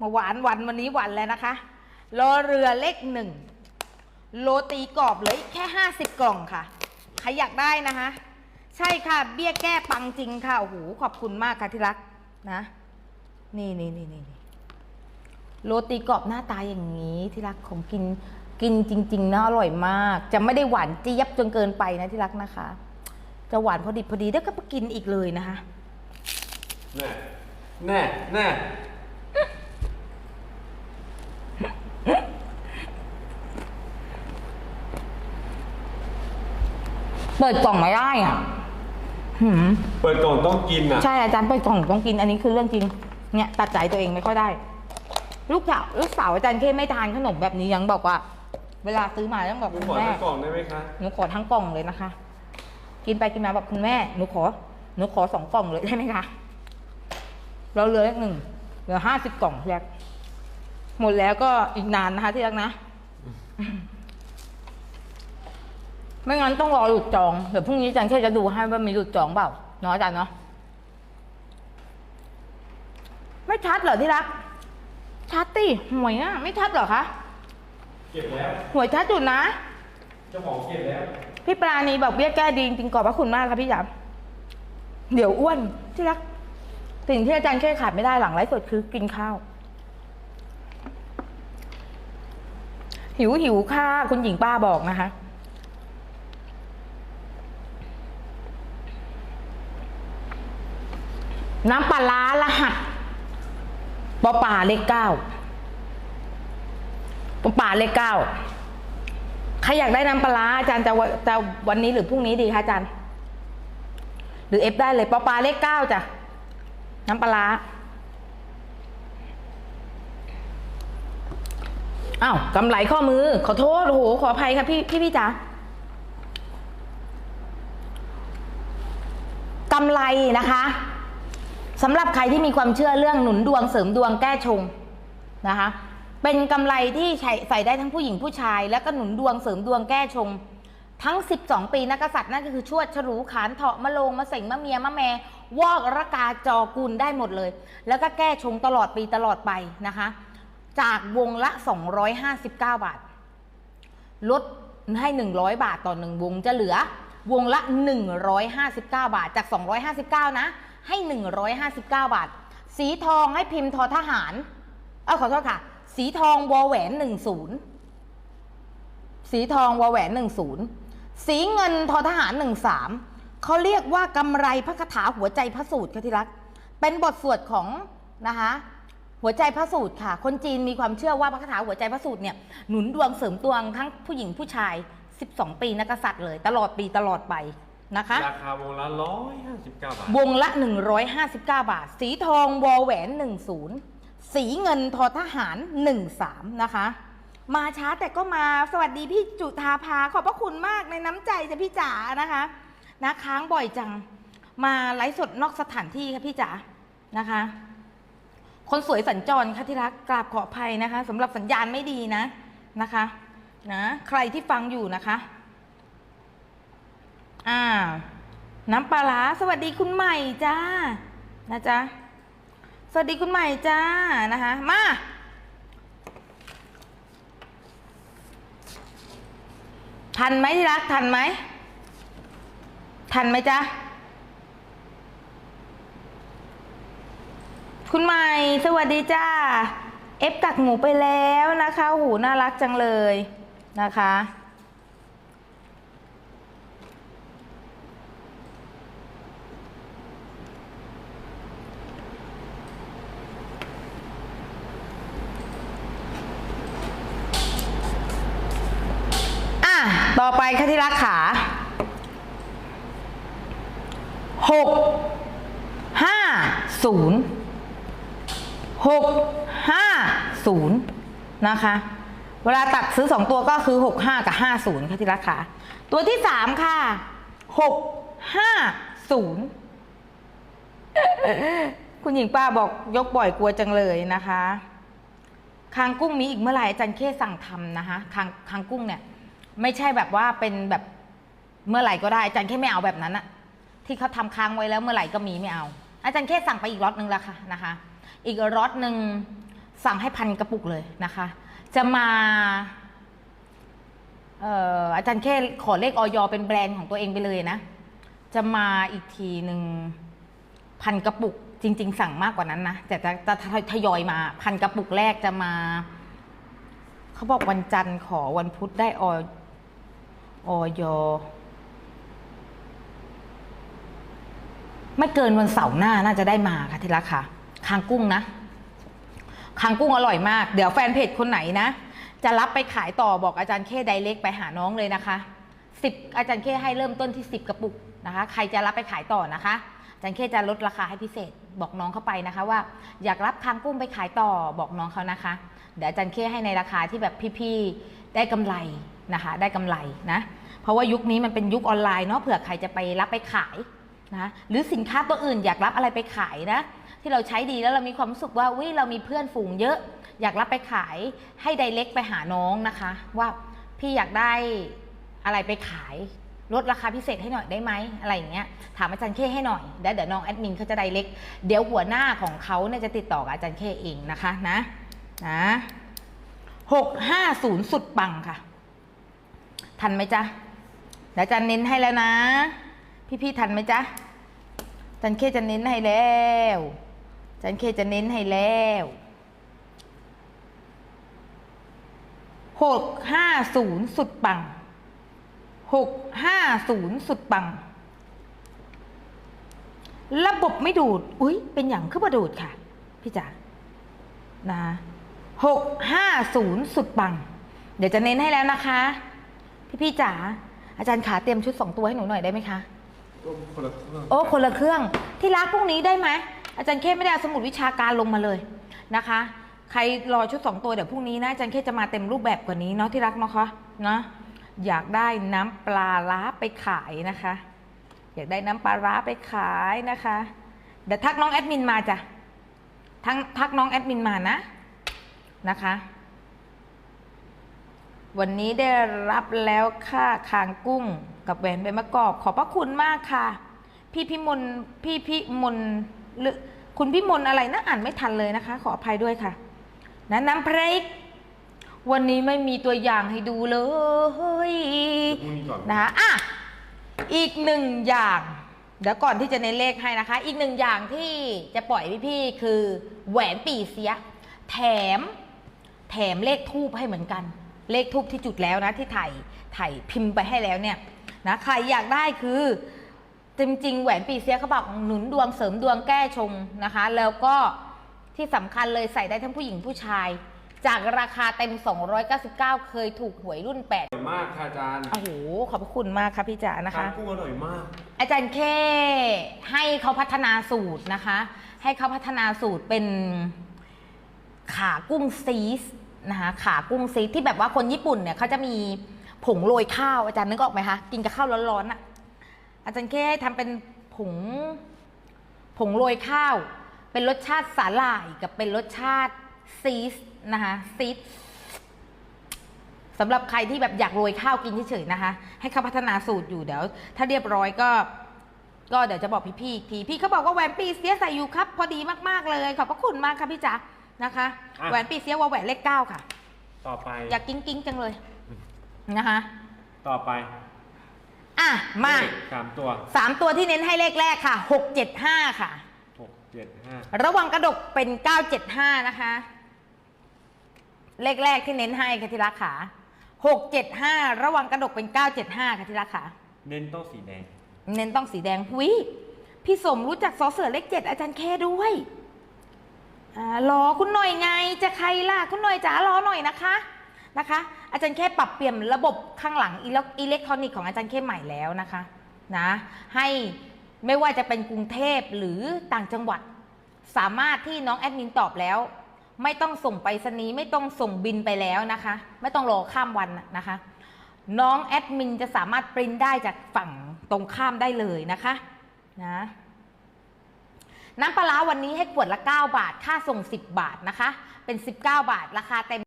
มาหวานวันวันนี้วันแล้วนะคะรอเรือเลขหนึ่งโรตีกรอบเลยแค่ 50 กล่องค่ะ ใครอยากได้นะคะ ใช่ค่ะ เบี้ยแก้ปังจริงค่ะโอ้โหขอบคุณมากค่ะที่รักนะ นี่นี่นี่นี่นโรตีกรอบหน้าตาอย่างนี้ที่รักของกินกินจริงๆนะอร่อยมาก จะไม่ได้หวานเจี๊ยบจนเกินไปนะที่รักนะคะ จะหวานพอดิบพอดีแล้วก็ไปกินอีกเลยนะคะแน่แน่แน่ เปิดกล่องไม่ได้อะหืมเปิดกล่องต้องกินอะ ใช่อาจารย์เปิดกล่องต้องกิน อันนี้คือเรื่องจริง เนี่ยตัดใจตัวเองไม่ค่อยได้ ลูกสาวลูกสาวอาจารย์เคไม่ทานขนมแบบนี้ยังบอกว่า เวลาซื้อมาต้องบอกผมคุณขอแม่ทั้งกล่องได้ไหมคะหนูขอทั้งกล่องเลยนะคะ กินไปกินมาบอกคุณแม่หนูขอหนูขอสองกล่องเลยได้ไหมคะเราเหลืออีกหนึ่งเหลือห้าสิบกล่องแรกหมดแล้วก็อีกนานนะคะที่รักนะ ไม่งั้นต้องรอหลุดจอง เดี๋ยวพรุ่งนี้อาจารย์แค่จะดูให้ว่ามีหลุดจองเปล่า เนาะอาจารย์เนาะ ไม่ชัดเหรอที่รัก ชัดติหวยอะ ไม่ชัดเหรอคะ เก็บแล้ว หวยชัดอยู่นะ เจ้าของเก็บแล้ว พี่ปราณีบอกเบี้ยแก้ดีจริงๆขอบพระคุณมากครับพี่จ๋าเดี๋ยวอ้วนที่รัก สิ่งที่อาจารย์แค่ขาดไม่ได้หลังไลฟ์สดคือกินข้าว หิวหิวค่ะคุณหญิงป้าบอกนะคะ น้ำปลาร้ารหัสปอป่าเลขเก้าปอป่าเลขเก้าใครอยากได้น้ำปลาร้าอาจารย์จะวันจะวันนี้หรือพรุ่งนี้ดีคะอาจารย์ หรือเอฟได้เลยปอปลาเลขเก้าจ้ะน้ำปลาร้าอ้าวกำไรข้อมือ ขอโทษโอ้โหขออภัยค่ะพี่พี่พี่จ๋ากำไรนะคะ สำหรับใครที่มีความเชื่อเรื่องหนุนดวงเสริมดวงแก้ชงนะคะ เป็นกำไรที่ใส่ได้ทั้งผู้หญิงผู้ชาย แล้วก็หนุนดวงเสริมดวงแก้ชง ทั้ง 12 ปีนักษัตริย์นั่นก็คือชวดฉลูขานเถาะมะโลงมะเสงมะเมียมะแมวอกระกาจอกุลได้หมดเลย แล้วก็แก้ชงตลอดปีตลอดไปนะคะ จากวงละ 259 บาท ลดให้ 100 บาทต่อหนึ่งวงจะเหลือวงละ 159 บาทจาก 259 นะ ให้ 159 บาท สีทองให้พิมพ์ทอทหาร เออขอโทษค่ะ สีทองวอแหวน10 สีทองวอแหวน10 สีเงินทอทหาร 13เขาเรียกว่ากำไรพระคาถาหัวใจพระสูตรค่ะที่รัก เป็นบทสวดของนะคะหัวใจพระสูตรค่ะ คนจีนมีความเชื่อว่าพระคาถาหัวใจพระสูตรเนี่ยหนุนดวงเสริมดวงทั้งผู้หญิงผู้ชาย 12 ปีนักษัตริย์เลย ตลอดปีตลอดไป นะคะ ราคาวงละร้อยห้าสิบเก้าบาท วงละ 159 บาท สีทองวอแหวน 10 สีเงินทอทหาร 13 นะคะ มาช้าแต่ก็มาสวัสดีพี่จุธาภาขอบพระคุณมากในน้ำใจจะพี่จ๋านะคะนะค้างบ่อยจัง มาไลฟ์สดนอกสถานที่ค่ะพี่จ๋านะคะ คนสวยสัญจรค่ะที่รักกราบขออภัยนะคะสำหรับสัญญาณไม่ดีนะนะคะนะใครที่ฟังอยู่นะคะ อ่าน้ำปลาร้าสวัสดีคุณใหม่จ้านะจ๊ะสวัสดีคุณใหม่จ้านะคะมาทันไหมที่รักทันไหมทันไหมจ๊ะคุณใหม่สวัสดีจ้าเอฟตักหมูไปแล้วนะคะ หูน่ารักจังเลยนะคะ อะ ต่อไปค่ะที่รักขาหกห้าศูนย์หกห้าศูนย์นะคะ เวลาตัดซื้อสองตัวก็คือหกห้ากับห้าศูนย์ค่ะที่รักขาตัวที่สามค่ะหกห้าศูนย์คุณหญิงป้าบอกยกบ่อยกลัวจังเลยนะคะคางกุ้งมีอีกเมื่อไหร่อาจารย์เคสั่งทำนะคะคางคางกุ้งเนี่ย ไม่ใช่แบบว่าเป็นแบบเมื่อไหร่ก็ได้อาจารย์แค่ไม่เอาแบบนั้นอะที่เขาทำค้างไว้แล้วเมื่อไหร่ก็มีไม่เอา อาจารย์แค่สั่งไปอีกล็อตหนึ่งแล้วค่ะนะคะ อีกล็อตหนึ่งสั่งให้พันกระปุกเลยนะคะ จะมาเอออาจารย์แค่ขอเลขออยเป็นแบรนด์ของตัวเองไปเลยนะ จะมาอีกทีหนึ่งพันกระปุกจริง ๆ สั่งมากกว่านั้นนะแต่จะจะทยอยมาพันกระปุกแรกจะมา เขาบอกวันจันทร์ขอวันพุธได้อ ออยไม่เกินวันเสาร์หน้าน่าจะได้มาค่ะที่รักค่ะคางกุ้งนะคางกุ้งอร่อยมาก เดี๋ยวแฟนเพจคนไหนนะ จะรับไปขายต่อบอกอาจารย์เคไดเล็กไปหาน้องเลยนะคะสิบอาจารย์เคให้เริ่มต้นที่สิบกระปุกนะคะ ใครจะรับไปขายต่อนะคะ อาจารย์เคจะลดราคาให้พิเศษบอกน้องเข้าไปนะคะ ว่าอยากรับคางกุ้งไปขายต่อบอกน้องเขานะคะ เดี๋ยวอาจารย์เคให้ในราคาที่แบบพี่ๆได้กำไรนะคะ ได้กำไรนะ เพราะว่ายุคนี้มันเป็นยุคออนไลน์เนาะเผื่อใครจะไปรับไปขายนะหรือสินค้าตัวอื่นอยากรับอะไรไปขายนะที่เราใช้ดีแล้วเรามีความรู้สึกว่าวิเรามีเพื่อนฝูงเยอะ อยากรับไปขายให้ไดเ c กไปหาน้องนะคะ ว่าพี่อยากได้อะไรไปขายลดราคาพิเศษให้หน่อยได้ไหมอะไรอย่างเงี้ยถามอาจารย์เคให้หน่อยแล้วเดี๋ยวน้องแอดมินเขาจะไดเ c กเดี๋ยวหัวหน้าของเขาเนี่ยจะติดต่อกับอาจารย์เคเองนะคะนะนะหกห้าศูนย์สุดปังค่ะ ทันไหมจ๊ะ เดี๋ยวจารย์เน้นให้แล้วนะ พี่ๆทันไหมจ๊ะจารย์เคจะเน้นให้แล้วจารย์เคจะเน้นให้แล้วหกห้าศูนย์สุดปังหกห้าศูนย์สุดปัง ระบบไม่ดูด อุ้ยเป็นอย่างขึ้นมาดูดค่ะ พี่จ๋านะหกห้าศูนย์สุดปัง เดี๋ยวจะเน้นให้แล้วนะคะ พี่พี่ๆจ๋า อาจารย์ขาเตรียมชุดสองตัวให้หนูหน่อยได้ไหมคะ ก็คนละเครื่องโอ้คนละเครื่อง ที่รักพรุ่งนี้ได้ไหมอาจารย์เคไม่ได้เอาสมุดวิชาการลงมาเลยนะคะ ใครรอชุดสองตัวเดี๋ยวพรุ่งนี้นะอาจารย์เคจะมาเต็มรูปแบบกว่านี้เนาะที่รักเนาะคะนะอยากได้น้ำปลาล้าไปขายนะคะ อยากได้น้ำปลาร้าไปขายนะคะ เดี๋ยวทักน้องแอดมินมาจ้ะทักทักน้องแอดมินมานะนะคะ วันนี้ได้รับแล้วค่าคางกุ้งกับแหวนใบมะกอก ขอบพระคุณมากค่ะ พี่พิมลพี่พิมลหรือคุณพิมลอะไรนะอ่านไม่ทันเลยนะคะ ขออภัยด้วยค่ะนะน้ำพริกวันนี้ไม่มีตัวอย่างให้ดูเลยพรุ่งนี้ก่อนนะคะอะอีกหนึ่งอย่างเดี๋ยวก่อนที่จะในเลขให้นะคะ อีกหนึ่งอย่างที่จะปล่อยพี่ๆคือแหวนปีเสีย แถม แถมเลขทูบให้เหมือนกัน เลขทูบที่จุดแล้วนะที่ถ่ายถ่ายพิมพ์ไปให้แล้วเนี่ยนะใครอยากได้คือจริงๆแหวนปีเสียเขาบอกหนุนดวงเสริมดวงแก้ชงนะคะ แล้วก็ที่สำคัญเลยใส่ได้ทั้งผู้หญิงผู้ชาย จากราคาเต็ม 299 เคยถูกหวยรุ่นอร่อยมากค่ะอาจารย์8โอ้โห ขอบพระคุณมากค่ะพี่จ๋านะคะคางกุ้งอร่อยมาก อาจารย์เคให้เขาพัฒนาสูตรนะคะ ให้เขาพัฒนาสูตรเป็นขากุ้งซีส นะคะขากุ้งซีสที่แบบว่าคนญี่ปุ่นเนี่ยเขาจะมีผงโรยข้าวอาจารย์นึกออกไหมคะกินกับข้าวร้อนๆอะอาจารย์เคให้ทำเป็นผงผงโรยข้าว เป็นรสชาติสาหร่ายกับเป็นรสชาติซีสนะคะซีสสำหรับใครที่แบบอยากโรยข้าวกินเฉยๆนะคะ ให้เขาพัฒนาสูตรอยู่เดี๋ยว ถ้าเรียบร้อยก็ ก็เดี๋ยวจะบอกพี่ๆอีกทีพี่เขาบอกว่าแหวนปีเสียใส่อยู่ครับ พอดีมากๆเลยขอบพระคุณมากค่ะพี่จ๋า นะคะอะ แหวนปีเสียวาแหวนเลขเก้าค่ะ ต่อไป อยากกิ้งกิ้งๆจังเลยนะคะต่อไปอะมาเลขสามตัวสามตัวที่เน้นให้เลขแรกค่ะหกเจ็ดห้าค่ะ หกเจ็ดห้าระวังกระดกเป็นเก้าเจ็ดห้านะคะ เลขแรกที่เน้นให้ค่ะที่รักขาหกเจ็ดห้าระวังกระดกเป็นเก้าเจ็ดห้าค่ะที่รักขาเน้นต้องสีแดงเน้นต้องสีแดงหุยพี่สมรู้จักสอเสือเลขเจ็ดอาจารย์แค่ด้วยอ่า รอคุณหน่อยไงจะใครล่ะคุณหน่อยจ๋ารอหน่อยนะคะนะคะ อาจารย์แค่ปรับเปลี่ยนระบบข้างหลังอิเล็กทรอนิกส์ของอาจารย์แค่ใหม่แล้วนะคะนะให้ไม่ว่าจะเป็นกรุงเทพหรือต่างจังหวัด สามารถที่น้องแอดมินตอบแล้ว ไม่ต้องส่งไปรษณีไม่ต้องส่งบินไปแล้วนะคะ ไม่ต้องรอข้ามวันนะคะ น้องแอดมินจะสามารถปริ้นได้จากฝั่งตรงข้ามได้เลยนะคะนะ น้ำปลาร้าวันนี้ให้ขวดละ 9 บาท ค่าส่ง 10 บาทนะคะ เป็น 19 บาท ราคาเต็ม